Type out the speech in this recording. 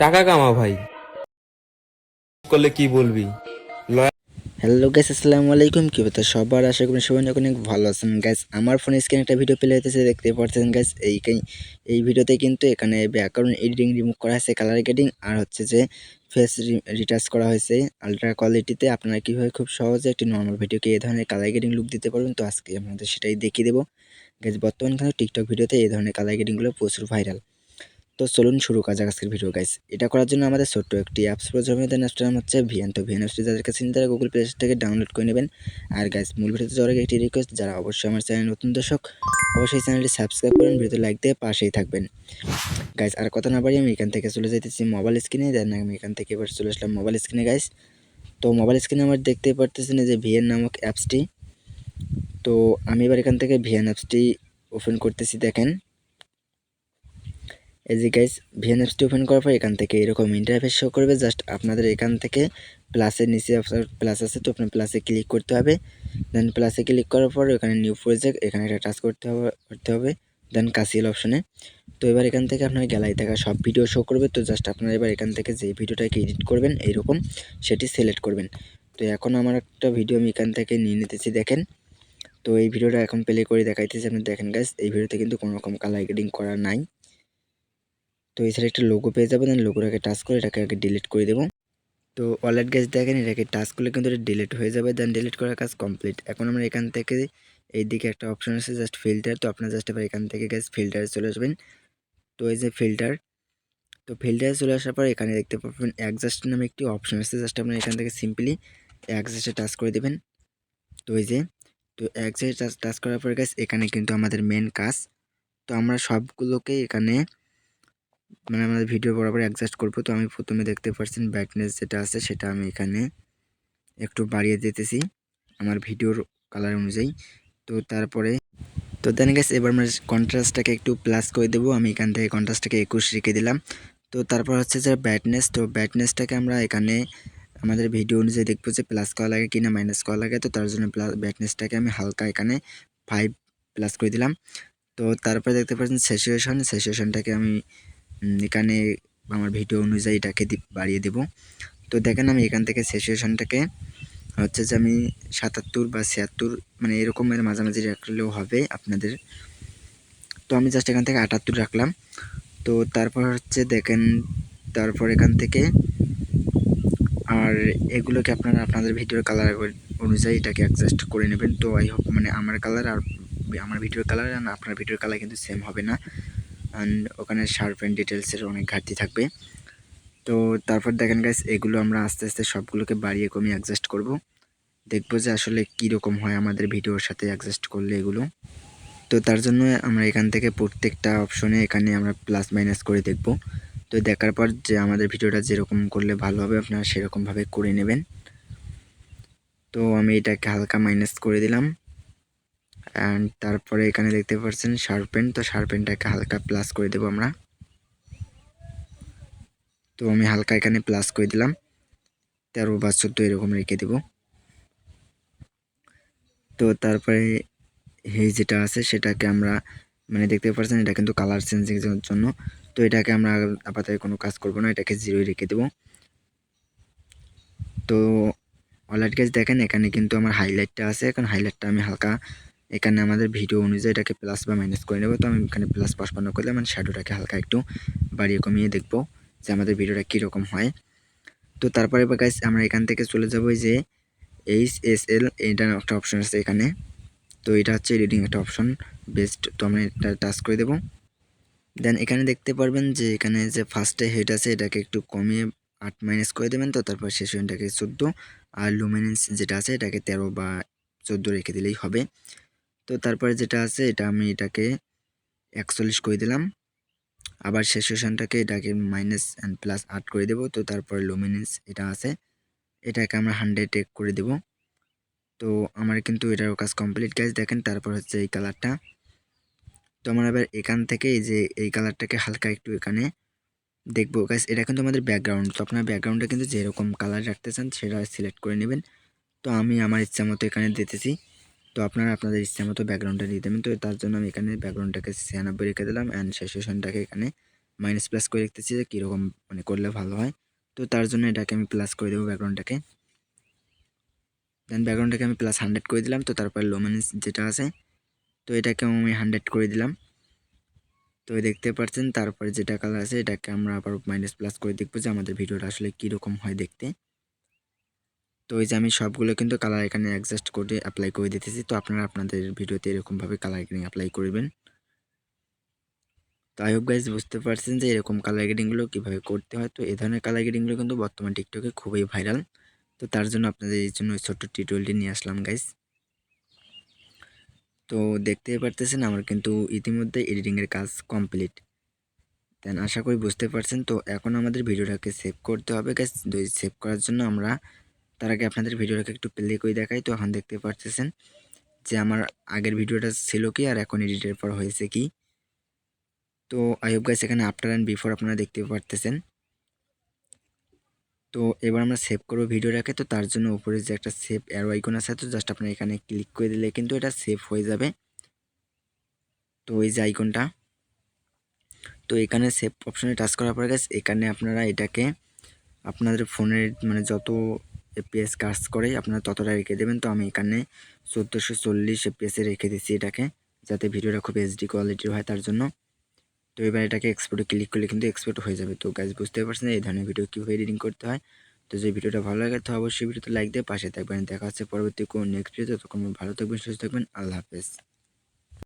টাকা কামা ভাই। করলে কি বলবি? হ্যালো গাইস আসসালামু আলাইকুম। কি কথা সবার আশা করি সবাই অনেক ভালো আছেন। গ্যাস আমার ফোনে স্ক্রিনে একটা ভিডিও প্লে হতেছে দেখতে পাচ্ছেন গ্যাস এই এই ভিডিওতে কিন্তু এখানে ব্যাকগ্রাউন্ড এডিটিং রিমুভ করা হয়েছে কালার গেডিং আর হচ্ছে যে ফেস রিটাচ করা হয়েছে আলট্রা কোয়ালিটিতে আপনারা কীভাবে খুব সহজে একটি নর্মাল ভিডিওকে এই ধরনের কালার গ্রেডিং লুক দিতে পারবেন, তো আজকে আপনাদের সেটাই দেখিয়ে দেবো। গ্যাস বর্তমান কিন্তু টিকটক ভিডিওতে এই ধরনের কালার গ্রেডিংগুলো প্রচুর ভাইরাল তো চলুন শুরু যাক আজকের ভিডিও গাইস এটা করার জন্য আমাদের ছোট্ট একটি অ্যাপস প্রয়োজন। দেন অ্যাপসটার নাম হচ্ছে ভিএন তো ভিএন অ্যাপসটি যাদের কাছে তারা গুগল প্লে থেকে ডাউনলোড করে নেবেন। আর গাইস মূল ভিডিওতে যাওয়ার আগে একটি রিকোয়েস্ট যারা অবশ্যই আমার চ্যানেল নতুন দর্শক, অবশ্যই চ্যানেলটি সাবস্ক্রাইব করুন, ভিডিওতে লাইক দিয়ে পাশেই থাকবেন। গাইস আর কথা না বাড়ি আমি এখান থেকে চলে যেতেছি মোবাইল স্ক্রিনে দেন আমি এখান থেকে এবার চলে আসলাম মোবাইল স্ক্রিনে গাইস তো মোবাইল স্ক্রিনে আমার দেখতে পারতেছি না যে ভিএন নামক অ্যাপসটি তো আমি এবার এখান থেকে ভিএন অ্যাপসটি ওপেন করতেছি, দেখেন। এই যে গাইস ভিএনএফসটি ওপেন করার পর এখান থেকে এরকম ইন্টারফেস শো করবে। জাস্ট আপনাদের এখান থেকে প্লাসের নিচে আপনার প্লাস আছে তো আপনার প্লাসে ক্লিক করতে হবে। দেন প্লাসে ক্লিক করার পর এখানে নিউ প্রজেক্ট এখানে একটা টাচ করতে হবে করতে হবে। দেন কাসিল অপশনে তো এবার এখান থেকে আপনার গ্যালারি থাকা সব ভিডিও শো করবে। তো জাস্ট আপনারা এবার এখান থেকে যে ভিডিওটাকে এডিট করবেন এইরকম সেটি সিলেক্ট করবেন। তো এখন আমার একটা ভিডিও আমি এখান থেকে নিয়ে নিতেছি, দেখেন। তো এই ভিডিওটা এখন প্লে করে দেখাইতেছি। আপনি দেখেন গাইস এই ভিডিওতে কিন্তু কোনো রকম কালার গ্রেডিং করা নাই। তো এছাড়া একটা লোগো পেয়ে যাবেন লোগোটাকে টাচ করে এটাকে আগে ডিলিট করে দেবো। তো ওয়ালেট গ্যাস দেখেন এটাকে টাচ করলে কিন্তু এটা ডিলিট হয়ে যাবে দেন ডিলিট করার কাজ কমপ্লিট এখন আমরা এখান থেকে এই দিকে একটা অপশন আছে জাস্ট ফিল্টার তো আপনার জাস্ট এবার এখান থেকে গ্যাস ফিল্টারে চলে আসবেন। তো এই যে ফিল্টার তো ফিল্টারে চলে আসার পর এখানে দেখতে পাবেন অ্যাডজাস্ট নামে একটি অপশন আছে জাস্ট আপনার এখান থেকে সিম্পলি অ্যাডজাস্টে টাচ করে দেবেন। তো এই যে, তো অ্যাডজাস্টে টাচ টাচ করার পর গ্যাস এখানে কিন্তু আমাদের মেন কাজ। তো আমরা সবগুলোকে এখানে মানে আমাদের ভিডিও বরাবর অ্যাডজাস্ট করব। তো আমি প্রথমে দেখতে পাচ্ছেন ব্রাইটনেস যেটা আছে, সেটা আমি এখানে একটু বাড়িয়ে দিতেছি আমার ভিডিওর কালার অনুযায়ী। তো তারপরে, তো দেন গেছে এবার আমরা কন্ট্রাস্টটাকে একটু প্লাস করে দেবো। আমি এখান থেকে কন্ট্রাস্টটাকে একুশ রেখে দিলাম। তো তারপর হচ্ছে যে ব্রাইটনেস তো ব্রাইটনেসটাকে আমরা এখানে আমাদের ভিডিও অনুযায়ী দেখব যে প্লাস করা লাগে কিনা মাইনাস করা লাগে। তো তার জন্য প্লাস ব্রাইটনেসটাকে আমি হালকা এখানে ফাইভ প্লাস করে দিলাম। তো তারপরে দেখতে পাচ্ছেন সেচুয়েশন সেচুয়েশনটাকে আমি এখানে আমার ভিডিও অনুযায়ী এটাকে বাড়িয়ে দেব। তো দেখেন আমি এখান থেকে সিচুয়েশনটাকে হচ্ছে যে আমি সাতাত্তর বা ছিয়াত্তর মানে এরকমের মাঝামাঝি রাখলেও হবে আপনাদের। তো আমি জাস্ট এখান থেকে আটাত্তর রাখলাম। তো তারপর হচ্ছে দেখেন, তারপর এখান থেকে আর এগুলোকে আপনারা আপনাদের ভিডিওর কালার অনুযায়ী এটাকে অ্যাডজাস্ট করে নেবেন। তো আই হোপ মানে আমার কালার আর আমার ভিডিওর কালার আর আপনার ভিডিওর কালার কিন্তু সেম হবে না। অ্যান্ড ওখানে শার্প অ্যান্ড ডিটেলসের অনেক ঘাটতি থাকবে। তো তারপর দেখেন গাইস এগুলো আমরা আস্তে আস্তে সবগুলোকে বাড়িয়ে কমিয়ে অ্যাডজাস্ট করব। দেখব যে আসলে কীরকম হয় আমাদের ভিডিওর সাথে অ্যাডজাস্ট করলে এগুলো। তো তার জন্য আমরা এখান থেকে প্রত্যেকটা অপশনে এখানে আমরা প্লাস মাইনাস করে দেখব। তো দেখার পর যে আমাদের ভিডিওটা যেরকম করলে ভালো হবে, আপনারা সেরকমভাবে করে নেবেন। তো আমি এটাকে হালকা মাইনাস করে দিলাম। অ্যান্ড তারপরে এখানে দেখতে পাচ্ছেন শার্পেন তো শার্পেনটাকে হালকা প্লাস করে দেবো আমরা। তো আমি হালকা এখানে প্লাস করে দিলাম। তেরো বা চোদ্দ এরকম রেখে দেব। তো তারপরে এই যেটা আছে সেটাকে আমরা মানে দেখতে পাচ্ছেন এটা কিন্তু কালার চেঞ্জিংয়ের জন্য। তো এটাকে আমরা আপাতত কোনো কাজ করব না, এটাকে জিরোই রেখে দেব। তো অলরেড গাছ দেখেন এখানে কিন্তু আমার হাইলাইটটা আছে। এখন হাইলাইটটা আমি হালকা এখানে আমাদের ভিডিও অনুযায়ী এটাকে প্লাস বা মাইনাস করে নেব। তো আমি এখানে প্লাস পাসপান্ন করলে মানে শ্যাডোটাকে হালকা একটু বাড়িয়ে কমিয়ে দেখব যে আমাদের ভিডিওটা কীরকম হয়। তো তারপরে গাইস আমরা এখান থেকে চলে যাব যে এইচ এস এল এটা একটা অপশন আছে এখানে। তো এটা হচ্ছে এডিটিং একটা অপশন বেস্ট তো আমরা এটা টাচ করে দেবো। দেন এখানে দেখতে পারবেন যে এখানে যে ফার্স্টে হেড আছে, এটাকে একটু কমিয়ে আট মাইনাস করে দেবেন। তো তারপর শেষ এটাকে চোদ্দ। আর লুমিনেন্স যেটা আছে, এটাকে তেরো বা চোদ্দ রেখে দিলেই হবে। তো তারপরে যেটা আছে, এটা আমি এটাকে একচল্লিশ করে দিলাম। আবার সেশনটাকে এটাকে মাইনাস অ্যান্ড প্লাস আট করে দেব। তো তারপরে লুমিনেন্স এটা আছে, এটাকে আমরা হান্ড্রেড করে দেব। তো আমার কিন্তু এটার কাজ কমপ্লিট গাইজ দেখেন, তারপর হচ্ছে এই কালারটা তো আমরা এবার এখান থেকে এই যে এই কালারটাকে হালকা একটু এখানে দেখব। গাইজ এটা কিন্তু আমাদের ব্যাকগ্রাউন্ড তো আপনার ব্যাকগ্রাউন্ডটা কিন্তু যেরকম কালার রাখতে চান, সেটা সিলেক্ট করে নেবেন। তো আমি আমার ইচ্ছা মতো এখানে দিতেছি। তো আপনারা আপনাদের ইচ্ছা মতো ব্যাকগ্রাউন্ডটা দিয়ে দেবেন তো তার জন্য আমি এখানে ব্যাকগ্রাউন্ডটাকে ছিয়ানব্বই রেখে দিলাম অ্যান্ড সেশনটাকে এখানে মাইনাস প্লাস করে দেখতেছি যে কীরকম মানে করলে ভালো হয়। তো তার জন্য এটাকে আমি প্লাস করে দেবো ব্যাকগ্রাউন্ডটাকে দেন ব্যাকগ্রাউন্ডটাকে আমি প্লাস হান্ড্রেড করে দিলাম। তো তারপর লোমেন্স যেটা আছে, তো এটাকে আমি হান্ড্রেড করে দিলাম। তো দেখতে পাচ্ছেন, তারপরে যেটা কালার আছে, এটাকে আমরা আবার মাইনাস প্লাস করে দেখব যে আমাদের ভিডিওটা আসলে কীরকম হয় দেখতে। তো এই যে আমি সবগুলো কিন্তু কালার এখানে অ্যাডজাস্ট করে অ্যাপ্লাই করে দিতেছি। তো আপনারা আপনাদের ভিডিওতে এরকমভাবে কালার গ্রেডিং অ্যাপ্লাই করবেন। তো আই হোপ গাইজ বুঝতে পারছেন যে এরকম কালার গ্রেডিংগুলো কীভাবে করতে হয়। তো এই ধরনের কালার গ্রেডিংগুলো কিন্তু বর্তমান টিকটকে খুবই ভাইরাল তো তার জন্য আপনাদের এই জন্য ছোট্ট টিউটোরিয়ালটি নিয়ে আসলাম গাইজ তো দেখতেই পারতেছেন আমার কিন্তু ইতিমধ্যে এডিটিংয়ের কাজ কমপ্লিট দেন আশা করি বুঝতে পারছেন। তো এখন আমাদের ভিডিওটাকে সেভ করতে হবে গাইজ সেভ করার জন্য আমরা তার আগে আপনাদের ভিডিওটাকে একটু প্লে করে দেখাই। তো এখন দেখতে পারতেছেন যে আমার আগের ভিডিওটা ছিল কি আর এখন এডিটের পর হয়েছে কি। তো আই হোপ গাইস এখানে আফটার অ্যান্ড বিফোর আপনারা দেখতে পারতেছেন। তো এবার আমরা সেভ করব ভিডিওটাকে। তো তার জন্য উপরে যে একটা সেভ অ্যারো আইকন আছে, তো জাস্ট আপনারা এখানে ক্লিক করে দিলে কিন্তু এটা সেভ হয়ে যাবে। তো এই যে আইকনটা তো এখানে সেভ অপশনে টাচ করার পরে গাছ এখানে আপনারা এটাকে আপনাদের ফোনের মানে যত এপিএস কাজ করে, আপনারা ততটা রেখে দেবেন। তো আমি এখানে চোদ্দোশো চল্লিশ এপিএসে রেখে দিচ্ছি এটাকে, যাতে ভিডিওটা খুব এইচডি কোয়ালিটির হয় তার জন্য। তো এবার এটাকে এক্সপোর্টে ক্লিক করলে কিন্তু এক্সপোর্ট হয়ে যাবে। তো গাছ বুঝতে পারছেন এই ধরনের ভিডিও কীভাবে এডিটিং করতে হয়? তো যে ভিডিওটা ভালো লাগে, তো অবশ্যই ভিডিওতে লাইক দিয়ে পাশে থাকবেন। দেখা হচ্ছে পরবর্তী কোন নেক্সট ভিডিওতে তখন ভালো থাকবেন, সুস্থ থাকবেন। আল্লাহ হাফেজ।